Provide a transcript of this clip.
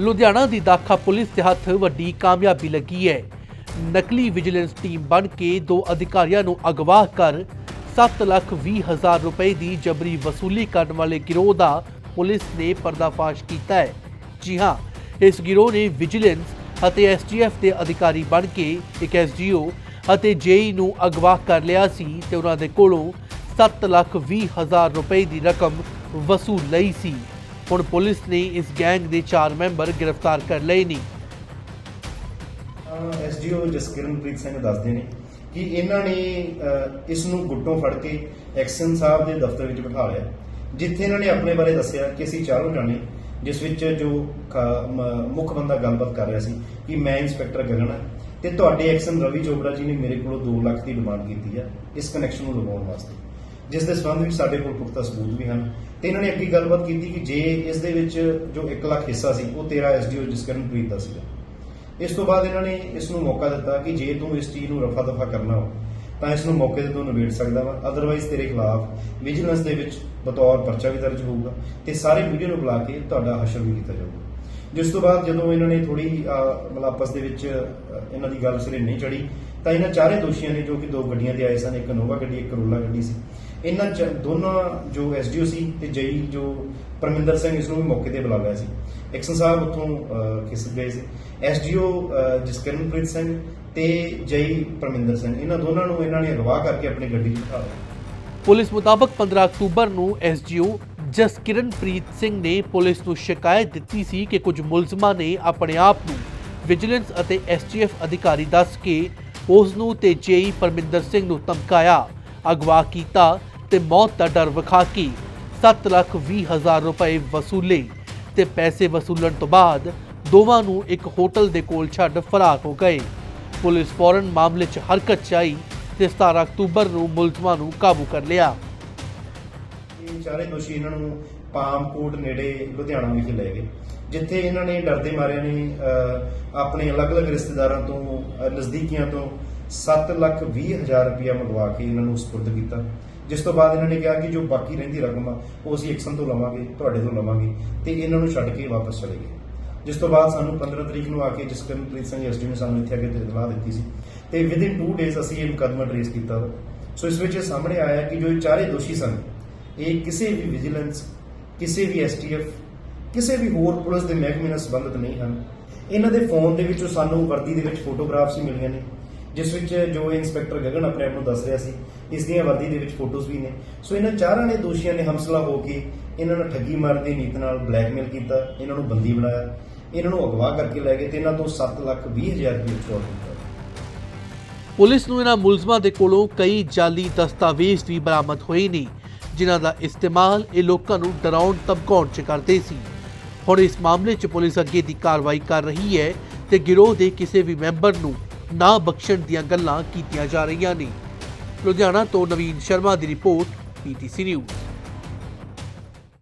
ਲੁਧਿਆਣਾ ਦੀ ਦਾਖਾ police ਦੇ ਹੱਥ ਵੱਡੀ ਕਾਮਯਾਬੀ ਲੱਗੀ ਹੈ। ਨਕਲੀ ਵਿਜੀਲੈਂਸ ਟੀਮ ਬਣ ਕੇ ਦੋ ਅਧਿਕਾਰੀਆਂ ਨੂੰ ਅਗਵਾ ਕਰ 7 ਲੱਖ 20 ਹਜ਼ਾਰ ਰੁਪਏ ਦੀ ਜਬਰੀ ਵਸੂਲੀ ਕਰਨ ਵਾਲੇ ਗਿਰੋਹ ਦਾ ਪੁਲਿਸ ਨੇ ਪਰਦਾਫਾਸ਼ ਕੀਤਾ ਹੈ। ਜੀ ਹਾਂ, ਇਸ ਗਿਰੋਹ ਨੇ ਵਿਜੀਲੈਂਸ ਅਤੇ ਐਸਟੀਐਫ ਦੇ ਅਧਿਕਾਰੀ ਬਣ ਕੇ ਇੱਕ ਐਸਡੀਓ ਅਤੇ ਜੇਈ ਨੂੰ ਅਗਵਾ ਕਰ ਲਿਆ ਸੀ ਤੇ ਉਹਨਾਂ ਦੇ ਕੋਲੋਂ 7 ਲੱਖ 20 ਹਜ਼ਾਰ ਰੁਪਏ ਦੀ ਰਕਮ ਵਸੂਲ ਲਈ ਸੀ। ਹੁਣ ਪੁਲਿਸ ਨੇ ਇਸ ਗੈਂਗ ਦੇ 4 ਮੈਂਬਰ ਗ੍ਰਿਫਤਾਰ ਕਰ ਲਏ ਨੇ। ਐਸਡੀਓ ਜਸਕਿਰਨਪ੍ਰੀਤ ਸਿੰਘ ਦੱਸਦੇ ਨੇ ਕਿ ਇਹਨਾਂ ਨੇ ਇਸ ਨੂੰ ਗੁੱਟੋਂ ਫੜ ਕੇ ਐਕਸ਼ਨ ਸਾਹਿਬ ਦੇ ਦਫ਼ਤਰ ਵਿੱਚ ਬਿਠਾ ਲਿਆ, ਜਿੱਥੇ ਇਹਨਾਂ ਨੇ ਆਪਣੇ ਬਾਰੇ ਦੱਸਿਆ ਕਿ ਅਸੀਂ ਚਾਰੋਂ ਜਾਣੇ, ਜਿਸ ਵਿੱਚ ਜੋ ਮੁੱਖ ਬੰਦਾ ਗੱਲਬਾਤ ਕਰ ਰਿਹਾ ਸੀ ਕਿ ਮੈਂ ਇੰਸਪੈਕਟਰ ਗਗਨ ਹਾਂ ਤੇ ਤੁਹਾਡੇ ਐਕਸ਼ਨ ਰਵੀ ਚੋਪੜਾ ਜੀ ਨੇ ਮੇਰੇ ਕੋਲੋਂ 2 ਲੱਖ ਦੀ ਡਿਮਾਂਡ ਕੀਤੀ ਆ ਇਸ ਕਨੈਕਸ਼ਨ ਨੂੰ ਲਗਾਉਣ ਵਾਸਤੇ। ਜਿਸ ਦੇ ਸੰਬੰਧ ਵਿੱਚ ਸਾਡੇ ਕੋਲ ਪੁਖਤਾ ਸਬੂਤ ਵੀ ਹਨ। ਤੇ ਇਹਨਾਂ ਨੇ ਅੱਗੇ ਗੱਲਬਾਤ ਕੀਤੀ ਕਿ ਜੇ ਇਸ ਦੇ ਵਿੱਚ ਜੋ 1 ਲੱਖ ਹਿੱਸਾ ਸੀ, ਉਹ ਤੇਰਾ ਐਸਡੀਓ ਜਸਕਿਰਨਪ੍ਰੀਤ ਦਾ ਸੀਗਾ। ਇਸ ਤੋਂ ਬਾਅਦ ਇਹਨਾਂ ਨੇ ਇਸ ਨੂੰ ਮੌਕਾ ਦਿੱਤਾ ਕਿ ਜੇ ਤੂੰ ਇਸ ਚੀਜ਼ ਨੂੰ ਰਫਾ ਦਫਾ ਕਰਨਾ ਹੋ ਤਾਂ ਇਸ ਨੂੰ ਮੌਕੇ ਤੇ ਤੂੰ ਨਿਬੇੜ ਸਕਦਾ ਵਾ। ਅਦਰਵਾਈਜ਼ ਤੇਰੇ ਖਿਲਾਫ ਵਿਜੀਲੈਂਸ ਦੇ ਵਿੱਚ ਬਤੌਰ ਪਰਚਾ ਵੀ ਦਰਜ ਹੋਊਗਾ ਤੇ ਸਾਰੇ ਮੀਡੀਆ ਨੂੰ ਬੁਲਾ ਕੇ ਤੁਹਾਡਾ ਹਸ਼ਰ ਵੀ ਕੀਤਾ ਜਾਊਗਾ। ਜਿਸ ਤੋਂ ਬਾਅਦ ਜਦੋਂ ਇਹਨਾਂ ਨੇ ਥੋੜੀ ਮਤਲਬ ਆਪਸ ਦੇ ਵਿੱਚ ਇਹਨਾਂ ਦੀ ਗੱਲ ਸਿਰੇ ਨਹੀਂ ਚੜੀ ਤਾਂ ਇਹਨਾਂ ਚਾਰੇ ਦੋਸ਼ੀਆਂ ਨੇ ਜੋ ਕਿ ਦੋ ਗੱਡੀਆਂ ਤੇ ਆਏ ਸਨ, ਇੱਕ ਨੋਵਾ ਗੱਡੀ, ਇੱਕ ਕਰੋਲਾ ਗੱਡੀ ਸੀ। ਇਹਨਾਂ ਚ- ਦੋਨਾਂ ਜੋ ਐਸਡੀਓ ਸੀ ਤੇ ਜਈ ਜੋ ਪਰਮਿੰਦਰ ਸਿੰਘ ਇਸ ਨੂੰ ਵੀ ਮੌਕੇ ਤੇ ਬੁਲਾ ਲਿਆ ਸੀ। ਐਕਸ਼ਨ ਸਾਹਿਬ ਉੱਥੋਂ ਅਹ, ਗਏ ਸੀ। ਐਸਡੀਓ ਜਸਕਰਨਪ੍ਰੀਤ ਸਿੰਘ ਤੇ ਜਈ ਪਰਮਿੰਦਰ ਸਿੰਘ ਇਹਨਾਂ ਦੋਨਾਂ ਨੂੰ ਇਹਨਾਂ ਨੇ ਅਗਵਾ ਕਰਕੇ ਆਪਣੀ ਗੱਡੀ 'ਚ ਬਿਠਾ ਲਿਆ। ਪੁਲਿਸ ਮੁਤਾਬਕ 15 ਅਕਤੂਬਰ ਨੂੰ ਐਸਜੀਓ ਜਸਕਿਰਨਪ੍ਰੀਤ ਸਿੰਘ ਨੇ ਪੁਲਿਸ ਨੂੰ ਸ਼ਿਕਾਇਤ ਦਿੱਤੀ ਸੀ ਕਿ ਕੁਝ ਮੁਲਜ਼ਮਾਂ ਨੇ ਆਪਣੇ ਆਪ ਨੂੰ ਵਿਜੀਲੈਂਸ ਅਤੇ ਐਸਟੀਐਫ ਅਧਿਕਾਰੀ ਦੱਸ ਕੇ ਉਸ ਨੂੰ ਤੇ ਜੇਈ ਪਰਮਿੰਦਰ ਸਿੰਘ ਨੂੰ ਧਮਕਾਇਆ। ਅਗਵਾ ਕੀਤਾ ਤੇ ਮੌਤ ਦਾ ਡਰ ਵਿਖਾ ਕੇ 7 ਲੱਖ 20 ਹਜ਼ਾਰ ਰੁਪਏ ਵਸੂਲੇ ਤੇ ਪੈਸੇ ਵਸੂਲਣ ਤੋਂ ਬਾਅਦ ਦੋਵਾਂ ਨੂੰ ਇੱਕ ਹੋਟਲ ਦੇ ਕੋਲ ਛੱਡ ਫਰਾਰ ਹੋ ਗਏ। ਪੁਲਿਸ ਫੌਰਨ ਮਾਮਲੇ 'ਚ ਹਰਕਤ 'ਚ ਆਈ ਤੇ 17 ਅਕਤੂਬਰ ਨੂੰ ਮੁਲਜ਼ਮਾਂ ਨੂੰ ਕਾਬੂ ਕਰ ਲਿਆ। ਇਹ ਚਾਰੇ ਦੋਸ਼ੀ ਇਹਨਾਂ ਨੂੰ ਪਾਮਕੋਟ ਨੇੜੇ ਲੁਧਿਆਣਾ ਵਿਖੇ ਲੈ ਗਏ, ਜਿੱਥੇ ਇਹਨਾਂ ਨੇ ਡਰਦੇ ਮਾਰੇ ਨੇ ਆਪਣੇ ਅਲੱਗ-ਅਲੱਗ ਰਿਸ਼ਤੇਦਾਰਾਂ ਤੋਂ ਨਜ਼ਦੀਕੀਆਂ ਤੋਂ 7 ਲੱਖ 20 ਹਜ਼ਾਰ ਰੁਪਇਆ ਮੰਗਵਾ ਕੇ ਇਹਨਾਂ ਨੂੰ ਸਪੁਰਦ ਕੀਤਾ। ਜਿਸ ਤੋਂ ਬਾਅਦ ਇਹਨਾਂ ਨੇ ਕਿਹਾ ਕਿ ਜੋ ਬਾਕੀ ਰਹਿੰਦੀ ਰਕਮ ਆ, ਉਹ ਅਸੀਂ ਐਕਸ਼ਨ ਤੋਂ ਲਵਾਂਗੇ, ਤੁਹਾਡੇ ਤੋਂ ਲਵਾਂਗੇ ਤੇ ਇਹਨਾਂ ਨੂੰ ਛੱਡ ਕੇ ਵਾਪਸ ਚਲੇ ਗਏ। ਜਿਸ ਤੋਂ ਬਾਅਦ ਸਾਨੂੰ 15 ਤਰੀਕ ਨੂੰ ਆ ਕੇ ਜਸਕਰਨਪ੍ਰੀਤ ਸਿੰਘ ਐਸਡੀ ਨੇ ਸਾਨੂੰ ਇੱਥੇ ਆ ਕੇ ਇਤਲਾਹ ਦਿੱਤੀ ਸੀ ਤੇ ਵਿਦਿਨ 2 ਡੇਜ਼ ਅਸੀਂ ਇਹ ਮੁਕੱਦਮਾ ਟ੍ਰੇਸ ਕੀਤਾ ਵਾ। ਸੋ ਇਸ ਵਿੱਚ ਇਹ ਸਾਹਮਣੇ ਆਇਆ ਕਿ ਜੋ ਇਹ ਚਾਰੇ ਦੋਸ਼ੀ ਸਨ, ਇਹ ਕਿਸੇ ਵੀ ਵਿਜੀਲੈਂਸ ਕਿਸੇ ਵੀ ਐਸਟੀਐਫ ਕਿਸੇ ਵੀ ਹੋਰ ਪੁਲਿਸ ਦੇ ਮਹਿਕਮੇ ਨਾਲ ਸੰਬੰਧਿਤ ਨਹੀਂ ਹਨ। ਇਹਨਾਂ ਦੇ ਫੋਨ ਦੇ ਵਿੱਚੋਂ ਸਾਨੂੰ ਵਰਦੀ ਦੇ ਵਿੱਚ ਫੋਟੋਗ੍ਰਾਫਸ ਹੀ ਮਿਲੀਆਂ ਨੇ। ਜਿਸ ਵਿੱਚ ਜੋ ਇੰਸਪੈਕਟਰ ਗਗਨ ਆਪਣੇ ਆਪ ਨੂੰ ਦੱਸ ਰਿਹਾ ਸੀ, ਇਸ ਦੀਆਂ ਵਰਦੀ ਦੇ ਵਿੱਚ ਫੋਟੋਜ਼ ਵੀ ਨੇ। ਸੋ ਇਹਨਾਂ ਚਾਰਾਂ ਨੇ ਦੋਸ਼ੀਆਂ ਨੇ ਹਮਸਲਾ ਹੋ ਕੇ ਇਹਨਾਂ ਨੂੰ ਠੱਗੀ ਮਾਰਨ ਦੀ ਨੀਤ ਨਾਲ ਬਲੈਕਮੇਲ ਕੀਤਾ, ਇਹਨਾਂ ਨੂੰ ਬੰਦੀ ਬਣਾਇਆ, ਇਹਨਾਂ ਨੂੰ ਅਗਵਾ ਕਰਕੇ ਲੈ ਗਏ ਤੇ ਇਹਨਾਂ ਤੋਂ 7 ਲੱਖ 20 ਹਜ਼ਾਰ ਰੁਪਏ ਚੋਰ ਕੀਤਾ ਪੁਲਿਸ ਨੂੰ ਇਹਨਾਂ ਮੁਲਜ਼ਮਾਂ ਦੇ ਕੋਲੋਂ ਕਈ ਜਾਲੀ ਦਸਤਾਵੇਜ਼ ਵੀ ਬਰਾਮਦ ਹੋਏ ਨੇ, ਜਿਨ੍ਹਾਂ ਦਾ ਇਸਤੇਮਾਲ ਇਹ ਲੋਕਾਂ ਨੂੰ ਡਰਾਉਣ, ਧਮਕਾਉਣ 'ਚ ਕਰਦੇ ਸੀ। ਹੁਣ ਇਸ ਮਾਮਲੇ 'ਚ ਪੁਲਿਸ ਅੱਗੇ ਦੀ ਕਾਰਵਾਈ ਕਰ ਰਹੀ ਹੈ ਤੇ ਗਿਰੋਹ ਦੇ ਕਿਸੇ ਵੀ ਮੈਂਬਰ ਨੂੰ ਨਾ ਬਖਸ਼ਣ ਦੀਆਂ ਗੱਲਾਂ ਕੀਤੀਆਂ ਜਾ ਰਹੀਆਂ ਨੇ। ਲੁਧਿਆਣਾ ਤੋਂ ਨਵੀਨ ਸ਼ਰਮਾ ਦੀ ਰਿਪੋਰਟ ਪੀਟੀਸੀ ਨਿਊਜ਼।